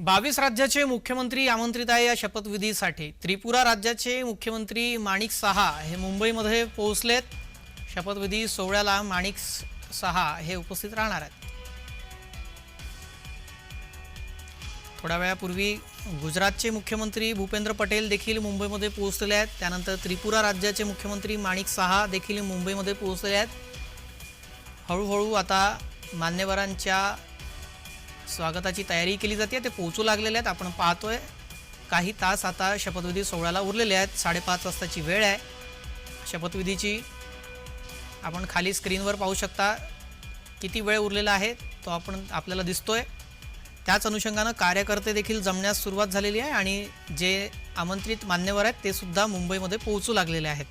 बावीस राज्याचे मुख्यमंत्री आमंत्रित आहे या शपथविधीसाठी. त्रिपुरा राज्याचे मुख्यमंत्री माणिक सहा हे मुंबईमध्ये पोहोचलेत. शपथविधी सोहळ्याला माणिक सहा हे उपस्थित राहणार आहेत. थोड्या वेळापूर्वी गुजरातचे मुख्यमंत्री भूपेंद्र पटेल देखील मुंबईमध्ये पोहोचलेले आहेत. त्यानंतर त्रिपुरा राज्याचे मुख्यमंत्री माणिक सहा देखील मुंबईमध्ये पोहोचलेले आहेत. हळूहळू आता मान्यवरांच्या स्वागताची तयारी केली जाते. ते पोहोचू लागलेले आहेत. आपण पाहतोय काही तास आता शपथविधी सोहळ्याला उरलेले आहेत. साडेपाच वाजताची वेळ आहे. शपथविधीची आपण खाली स्क्रीनवर पाहू शकता किती वेळ उरलेला आहे तो आपण आपल्याला दिसतोय. त्याच अनुषंगानं कार्यकर्ते देखील जमण्यास सुरुवात झालेली आहे आणि जे आमंत्रित मान्यवर आहेत ते सुद्धा मुंबईमध्ये पोहोचू लागलेले आहेत.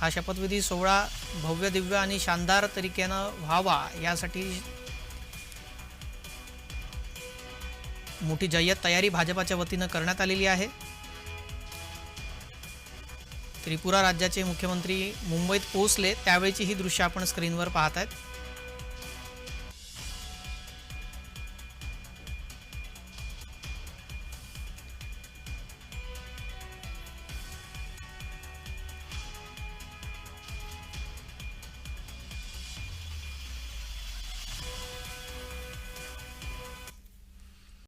हा शपथविधी सोहळा भव्य दिव्य आणि शानदार तरीकेनं व्हावा यासाठी मोठी जय्यत तयारी भाजपाच्या वतीनं करण्यात आलेली आहे. त्रिपुरा राज्याचे मुख्यमंत्री मुंबईत पोहोचले त्यावेळेची ही दृश्य आपण स्क्रीनवर पाहत आहेत